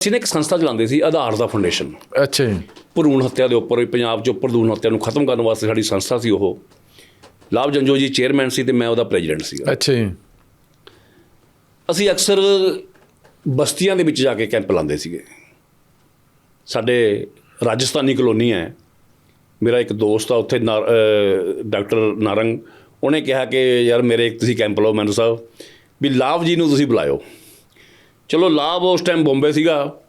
ਅਸੀਂ ਨੇ ਇੱਕ ਸੰਸਥਾ ਚਲਾਉਂਦੇ ਸੀ ਆਧਾਰ ਦਾ ਫਾਊਂਡੇਸ਼ਨ ਅੱਛਾ ਜੀ। ਭਰੂਣ ਹੱਤਿਆ ਦੇ ਉੱਪਰ ਵੀ ਪੰਜਾਬ 'ਚ ਭਰੂਣ ਹੱਤਿਆ ਨੂੰ ਖਤਮ ਕਰਨ ਵਾਸਤੇ ਸਾਡੀ ਸੰਸਥਾ ਸੀ ਉਹ। ਲਾਭ ਜੰਜੋ ਜੀ ਚੇਅਰਮੈਨ ਸੀ ਤੇ ਮੈਂ ਉਹਦਾ ਪ੍ਰੈਜ਼ੀਡੈਂਟ ਸੀਗਾ। ਅੱਛਾ ਜੀ। ਅਸੀਂ ਅਕਸਰ ਬਸਤੀਆਂ ਦੇ ਵਿੱਚ ਜਾ ਕੇ ਕੈਂਪ ਲਾਉਂਦੇ ਸੀਗੇ। ਸਾਡੇ ਰਾਜਸਥਾਨੀ ਕਲੋਨੀ ਹੈ। ਮੇਰਾ ਇੱਕ ਦੋਸਤ ਆ ਉੱਥੇ ਡਾਕਟਰ ਨਾਰੰਗ ਉਹਨੇ ਕਿਹਾ ਕਿ ਯਾਰ ਮੇਰੇ ਇੱਕ ਤੁਸੀਂ ਕੈਂਪ ਲਾਓ ਮੈਨੂੰ ਸਾਹਿਬ ਵੀ ਲਾਭ ਜੀ ਨੂੰ ਤੁਸੀਂ ਬੁਲਾਇਓ। ਚਲੋ ਲਾਭ ਉਸ ਟਾਈਮ ਬੰਬੇ ਸੀਗਾ।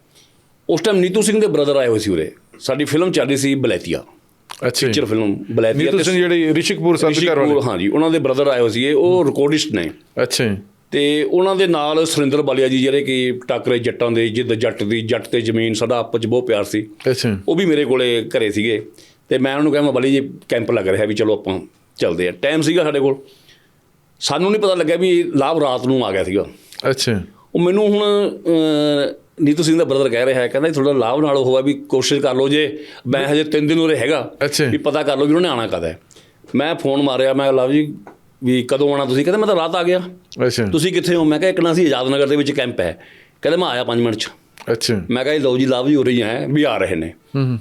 ਉਸ ਟਾਈਮ ਨੀਤੂ ਸਿੰਘ ਦੇ ਬ੍ਰਦਰ ਆਏ ਹੋਏ ਸੀ ਉਰੇ। ਸਾਡੀ ਫਿਲਮ ਚੱਲ ਰਹੀ ਸੀ ਬਲੈਤੀਆ। ਅੱਛਾ ਪਿਕਚਰ ਫਿਲਮ ਬਲੈਤੀਆ ਨੀਤੂ ਸਿੰਘ ਜਿਹੜੇ ਰਿਸ਼ਿਕਪੁਰ ਸਾਹਿਬ ਘਰ ਵਾਲੇ। ਹਾਂਜੀ ਉਹਨਾਂ ਦੇ ਬ੍ਰਦਰ ਆਏ ਹੋਏ ਸੀਗੇ ਉਹ ਰਿਕਾਰਡਿਸਟ ਨੇ। ਅੱਛਾ ਤੇ ਉਹਨਾਂ ਦੇ ਨਾਲ ਸੁਰਿੰਦਰ ਬਾਲੀਆ ਜੀ ਜਿਹੜੇ ਕਿ ਟਾਕਰੇ ਜੱਟਾਂ ਦੇ ਜਿੱਦ ਜੱਟ ਦੀ ਜੱਟ ਤੇ ਜ਼ਮੀਨ ਸਾਡਾ ਆਪਸ 'ਚ ਬਹੁਤ ਪਿਆਰ ਸੀ। ਅੱਛਾ ਉਹ ਵੀ ਮੇਰੇ ਕੋਲੇ ਘਰੇ ਸੀਗੇ। ਤੇ ਮੈਂ ਉਹਨੂੰ ਕਿਹਾ ਮੈਂ ਬਾਲੀ ਜੀ ਕੈਂਪ ਲੱਗ ਰਿਹਾ ਵੀ ਚਲੋ ਆਪਾਂ ਚੱਲਦੇ ਆ ਟਾਈਮ ਸੀਗਾ ਸਾਡੇ ਕੋਲ। ਸਾਨੂੰ ਨਹੀਂ ਪਤਾ ਲੱਗਿਆ ਵੀ ਲਾਭ ਰਾਤ ਨੂੰ ਆ ਗਿਆ ਸੀਗਾ। ਅੱਛਾ ਉਹ ਮੈਨੂੰ ਹੁਣ ਨੀਤੂ ਸਿੰਘ ਦਾ ਬ੍ਰਦਰ ਕਹਿ ਰਿਹਾ ਹੈ ਕਹਿੰਦਾ ਥੋੜਾ ਲਾਭ ਨਾਲ ਹੋਇਆ ਵੀ ਕੋਸ਼ਿਸ਼ ਕਰ ਲਓ ਜੇ ਮੈਂ ਹਜੇ 3 ਦਿਨ ਉਰੇ ਹੈਗਾ ਅੱਛਾ। ਵੀ ਪਤਾ ਕਰ ਲਓ ਵੀ ਉਹਨੇ ਆਣਾ ਕਦ ਹੈ। ਮੈਂ ਫੋਨ ਮਾਰਿਆ ਮੈਂ ਲਵ ਜੀ ਵੀ ਕਦੋਂ ਆਣਾ ਤੁਸੀਂ? ਕਹਿੰਦੇ ਮੈਂ ਤਾਂ ਰਾਤ ਆ ਗਿਆ। ਅੱਛਾ। ਤੁਸੀਂ ਕਿੱਥੇ ਹੋ? ਮੈਂ ਕਿਹਾ ਇੱਕ ਨਾ ਸੀ ਆਜ਼ਾਦ ਨਗਰ ਦੇ ਵਿੱਚ ਕੈਂਪ ਹੈ। ਕਹਿੰਦੇ ਮੈਂ ਆਇਆ 5 ਮਿੰਟ ਚ। ਅੱਛਾ। ਮੈਂ ਕਿਹਾ ਜੀ ਲਓ ਜੀ ਲਵ ਜੀ ਹੋ ਰਹੀ ਹੈ ਵੀ ਆ ਰਹੇ ਨੇ। ਹੂੰ ਹੂੰ।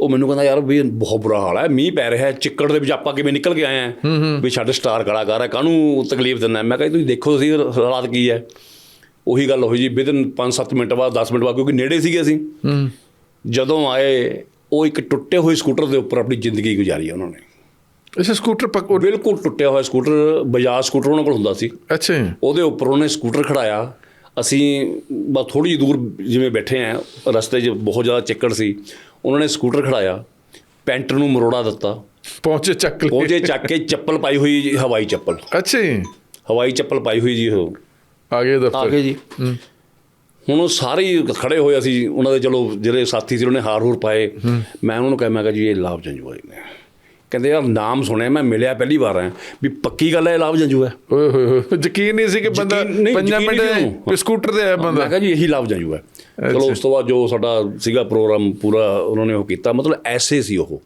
ਉਹ ਮੈਨੂੰ ਕਹਿੰਦਾ ਯਾਰ ਵੀ ਬਹੁਤ ਬੁਰਾ ਹਾਲ ਹੈ ਮੀਂਹ ਪੈ ਰਿਹਾ ਹੈ ਚਿੱਕੜ ਦੇ ਵਿੱਚ ਆਪਾਂ ਕਿਵੇਂ ਨਿਕਲ ਕੇ ਆਏ ਆ ਵੀ ਸਾਡੇ ਸਟਾਰ ਕਲਾਕਾਰ ਹੈ ਕਾਹਨੂੰ ਤਕਲੀਫ ਦਿੰਦਾ ਮੈਂ ਕਿਹਾ ਤੁਸੀਂ ਦੇਖੋ ਤੁਸੀਂ ਹਾਲਾਤ ਕੀ ਹੈ? ਉਹੀ ਗੱਲ ਹੋਈ ਜੀ ਵਿਦਨ 5-7 ਮਿੰਟ ਬਾਅਦ 10 ਮਿੰਟ ਬਾਅਦ ਕਿਉਂਕਿ ਨੇੜੇ ਸੀਗੇ ਅਸੀਂ। ਹੂੰ। ਜਦੋਂ ਆਏ ਉਹ ਇੱਕ ਟੁੱਟੇ ਹੋਏ ਸਕੂਟਰ ਦੇ ਉੱਪਰ ਆਪਣੀ ਜ਼ਿੰਦਗੀ ਗੁਜ਼ਾਰੀ ਹੈ ਉਹਨਾਂ ਨੇ। ਅੱਛਾ ਸਕੂਟਰ ਪੱਕ ਉਹ- ਬਿਲਕੁਲ ਟੁੱਟਿਆ ਹੋਇਆ ਸਕੂਟਰ ਬਜਾਜ ਸਕੂਟਰ ਉਹਨਾਂ ਕੋਲ ਹੁੰਦਾ ਸੀ। ਅੱਛਾ ਉਹਦੇ ਉੱਪਰ ਉਹਨੇ ਸਕੂਟਰ ਖੜਾਇਆ। ਅਸੀਂ ਬਸ ਥੋੜੀ ਜਿਹੀ ਦੂਰ ਜਿਵੇਂ ਬੈਠੇ ਆ ਰਸਤੇ 'ਚ ਬਹੁਤ ਜ਼ਿਆਦਾ ਚਿੱਕੜ ਸੀ। ਉਹਨਾਂ ਨੇ ਸਕੂਟਰ ਖੜਾਇਆ ਪੈਂਟ ਨੂੰ ਮਰੋੜਾ ਦਿੱਤਾ। ਪਹੁੰਚੇ ਚੱਕ ਲਏ ਪਹੁੰਚੇ ਚੱਕ ਕੇ ਚੱਪਲ ਪਾਈ ਹੋਈ ਹਵਾਈ ਚੱਪਲ। ਅੱਛਾ ਹਵਾਈ ਚੱਪਲ ਪਾਈ ਹੋਈ ਜੀ ਉਹ। ਆ ਗਏ ਆ ਦਫ਼ਤਰ ਗਏ ਜੀ। ਹੁਣ ਉਹ ਸਾਰੇ ਹੀ ਖੜੇ ਹੋਏ ਅਸੀਂ ਉਹਨਾਂ ਦੇ ਚਲੋ ਜਿਹੜੇ ਸਾਥੀ ਸੀ ਉਹਨੇ ਹਾਰ ਹੂਰ ਪਾਏ। ਮੈਂ ਉਹਨਾਂ ਨੂੰ ਕਿਹਾ ਮੈਂ ਕਿਹਾ ਜੀ ਇਹ ਲਾਭ ਜੰਜੂ ਨੇ ਕਹਿੰਦੇ ਯਾਰ ਨਾਮ ਸੁਣਿਆ ਮੈਂ ਮਿਲਿਆ ਪਹਿਲੀ ਵਾਰ ਆ ਵੀ ਪੱਕੀ ਗੱਲ ਹੈ ਲਾਭ ਜੰਜੂ ਹੈ। ਓਏ ਹੋਏ ਹੋਏ ਯਕੀਨ ਨਹੀਂ ਸੀ ਕਿ ਬੰਦਾ ਯਕੀਨ- ਨਹੀਂ, ਪੰਜਾਂ ਯਕੀਨ ਨਹੀਂ ਮਿੰਟ ਸੀ ਸਕੂਟਰ ਤੇ ਆਇਆ ਮੈਂ ਬੰਦਾ। ਕਿਹਾ ਜੀ ਇਹੀ ਲਾਭ ਜੰਜੂ ਹੈ। ਚਲੋ ਉਸ ਤੋਂ ਬਾਅਦ ਜੋ ਸਾਡਾ ਸੀਗਾ ਪ੍ਰੋਗਰਾਮ ਪੂਰਾ ਉਹਨਾਂ ਨੇ ਉਹ ਕੀਤਾ। ਮਤਲਬ ਐਸੇ ਸੀ ਉਹ।